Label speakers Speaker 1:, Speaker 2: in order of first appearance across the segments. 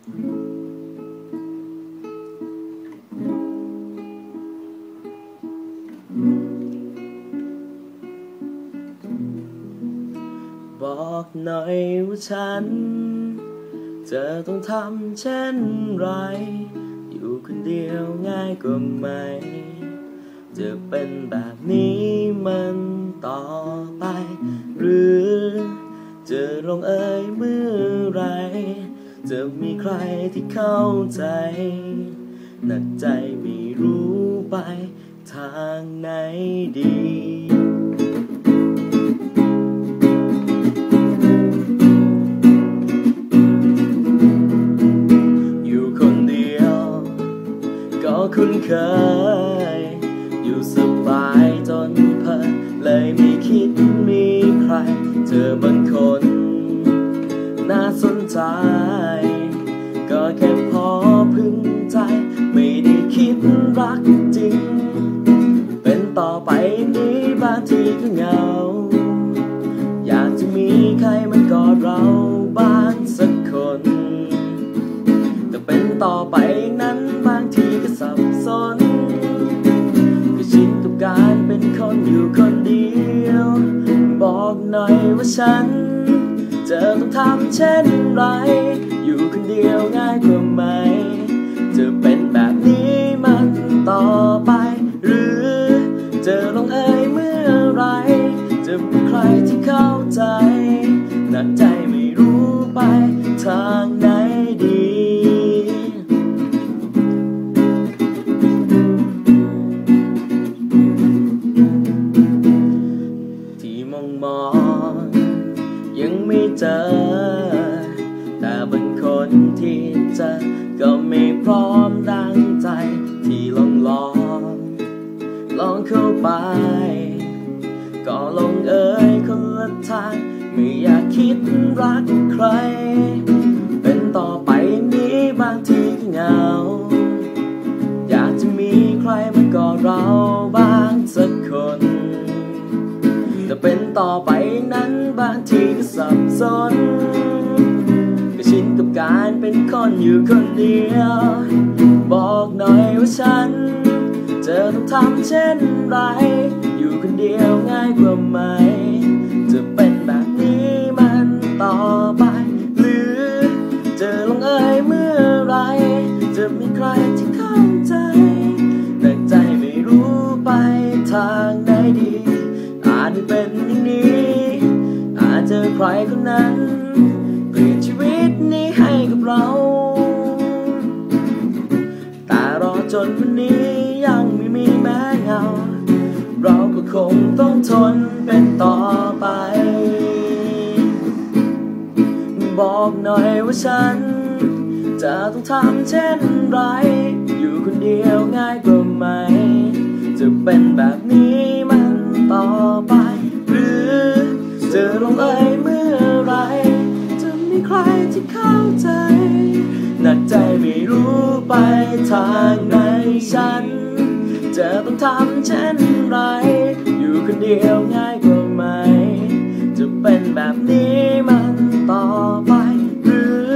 Speaker 1: บอกหน่อยว่าฉัน จะต้องทำเช่นไร อยู่คนเดียวง่ายกว่าไหม จะเป็นแบบนี้มันต่อไป หรือ จะลงเอยเมื่อไร จะมีใครที่เข้าใจหนักใจไม่รู้ไปทางไหนดีอยู่คนเดียวก็คุ้นเคย อยู่สบายจนเพลินเลยไม่คิดมีใครเจอบางคนน่าสน ใจก็แค่พอพึงใจ ไม่ได้คิดรักจริง เป็นต่อไปนี้บางทีก็เหงา อยากจะมีใครมากอดเราบ้างสักคน แต่เป็นต่อไปนั้นบางทีก็สับสน ก็ชินกับการเป็นคนอยู่คนเดียว บอกหน่อยว่าฉันำเช่นไร อยู่คนเดียวง่ายกว่าไหม จะเป็นแบบนี้มันต่อไป หรือจะลงเอยเมื่อไร จะมีใครที่เข้าใจหนักใจ นที่จอก็ไม่พร้อมดังใจที่ลองลองลองเข้าไป ก็ลงเอ่ยคนละทางไม่อยากคิดรักใคร เป็นต่อไปนี้บางทีก็เหงา อยากจะมีใครมากอดเราบ้างสักคนแต่เป็นต่อไปนั้นบางทีก็สับสน การเป็นคนอยู่คนเดียว บอกหน่อยว่าฉันจะต้องทำเช่นไร อยู่คนเดียวง่ายกว่าไหม จะเป็นแบบนี้มันต่อไป หรือจะลงเอยเมื่อไร จะมีใครที่เข้าใจแต่ใจไม่รู้ไปทางไหนดี อาจจะเป็นอย่างนี้ อาจเจอใครคนนั้นเปลี่ยนช นนี้ยังไม่มีแม้เงา เราก็คงต้องทนเป็นต่อไป บอกหน่อยว่าฉัน จะต้องทำเช่นไร อยู่คนเดียวง่ายกว่าไหม จะเป็นแบบนี้มันต่อไป หรือจะลงเอยเมื่อไร จะมีใครที่เข้าใจ หนักใจไม่รู้ไปทางไหน ฉัน จะต้องทำเช่นไร อยู่คนเดียวง่ายกว่าไหม จะเป็นแบบนี้มันต่อไป หรือ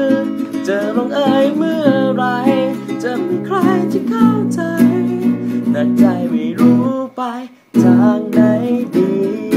Speaker 1: จะลงเอยเมื่อไร จะมีใครที่เข้าใจนักใจไม่รู้ไปทางไหนดี